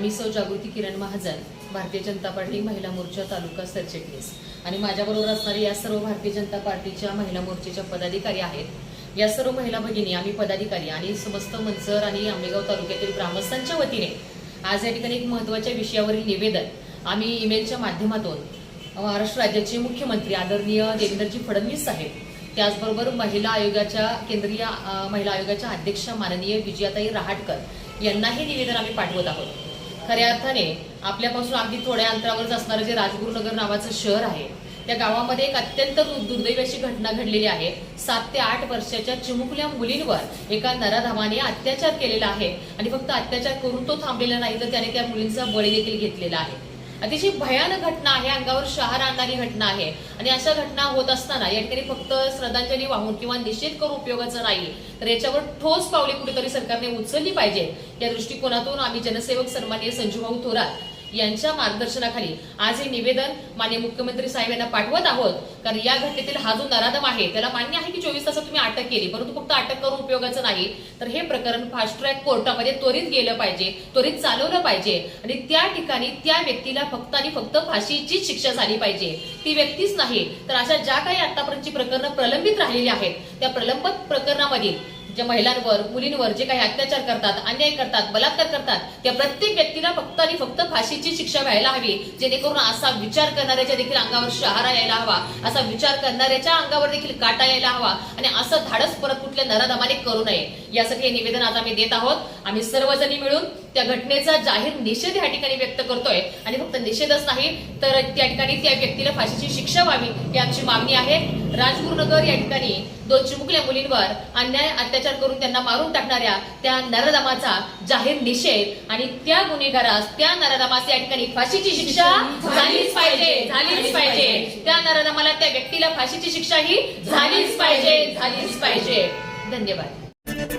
मी सौ जागृती किरण महाजन भारतीय जनता पार्टी महिला मोर्चा तालुका सरचिटणीस. आणि माझ्याबरोबर असणारी या सर्व भारतीय जनता पार्टीच्या महिला मोर्चाच्या पदाधिकारी आहेत. या सर्व महिला भगिनी आम्ही पदाधिकारी आणि समस्त मंचर आणि आंबेगाव तालुक्यातील ग्रामस्थांच्या वतीने आज या ठिकाणी एक महत्त्वाच्या विषयावरील निवेदन आम्ही ईमेलच्या माध्यमातून महाराष्ट्र राज्याचे मुख्यमंत्री आदरणीय देवेंद्रजी फडणवीस साहेब त्याचबरोबर महिला आयोगाच्या केंद्रीय महिला आयोगाच्या अध्यक्ष माननीय विजयाताई रहाटकर यांनाही निवेदन आम्ही पाठवत आहोत. खऱ्या अर्थाने आपल्यापासून अगदी थोड्या अंतरावरच असणारं जे राजगुरुनगर नावाचं शहर आहे त्या गावामध्ये एक अत्यंत दु- दुर्दैवी अशी घटना घडलेली आहे. सात ते आठ वर्षाच्या चिमुकल्या मुलींवर एका नराधामाने अत्याचार केलेला आहे आणि फक्त अत्याचार करून तो थांबलेला नाही तर त्याने त्या मुलींचा बळी देखील घेतलेला आहे. अतिशय भयानक घटना आहे अंगावर शहार आणणारी घटना आहे. आणि अशा घटना होत असताना या ठिकाणी फक्त श्रद्धांजली वाहून किंवा निषेध करून उपयोगाचं नाही तर याच्यावर ठोस पावले कुठेतरी सरकारने उचलली पाहिजे. या दृष्टिकोनातून आम्ही जनसेवक सन्माननीय संजूभाऊ थोरात यांच्या मार्गदर्शनाखाली आज हे निवेदन माननीय मुख्यमंत्री साहेब यांना पाठवत आहोत. कारण या घटनेतील हा जो नराधम आहे त्याला मान्य आहे की चोवीस तासात तुम्ही अटक केली परंतु फक्त अटक करून उपयोगाचं नाही. तर हे प्रकरण फास्ट ट्रॅक कोर्टामध्ये त्वरित गेलं पाहिजे त्वरित चालवलं पाहिजे. आणि त्या ठिकाणी त्या व्यक्तीला फक्त आणि फक्त फाशीचीच शिक्षा झाली पाहिजे. ती व्यक्तीच नाही. तर अशा ज्या काही आतापर्यंतची प्रकरणं प्रलंबित राहिलेली आहेत त्या प्रलंबित प्रकरणामधील ज्या महिलांवर मुलींवर जे काही अत्याचार करतात अन्याय करतात बलात्कार करतात त्या प्रत्येक व्यक्तीला फक्त आणि फक्त फाशीची शिक्षा व्हायला हवी जेणेकरून असा विचार करणाऱ्याच्या देखील अंगावर शहारा यायला हवा असा विचार करणाऱ्याच्या अंगावर देखील काटा यायला हवा. आणि असं धाडस परत कुठल्या नराधमाने करू नये. यासाठी हे निवेदन आज आम्ही देत आहोत. आम्ही सर्वजणी मिळून त्या घटनेचा जाहीर निषेध या ठिकाणी व्यक्त करतोय. आणि फक्त निषेधच नाही तर त्या ठिकाणी त्या व्यक्तीला फाशीची शिक्षा व्हावी ही आमची मागणी आहे. राजगुरुनगर या ठिकाणी दोन चिमुकल्या मुलींवर अन्याय अत्याचार करून त्यांना मारून टाकणाऱ्या त्या नरदमाचा जाहीर निषेध आणि त्या गुन्हेगारास त्या नरदमास या ठिकाणी फाशीची शिक्षा झालीच पाहिजे झालीच पाहिजे. त्या नरदमाला त्या व्यक्तीला फाशीची शिक्षा ही झालीच पाहिजे झालीच पाहिजे. धन्यवाद.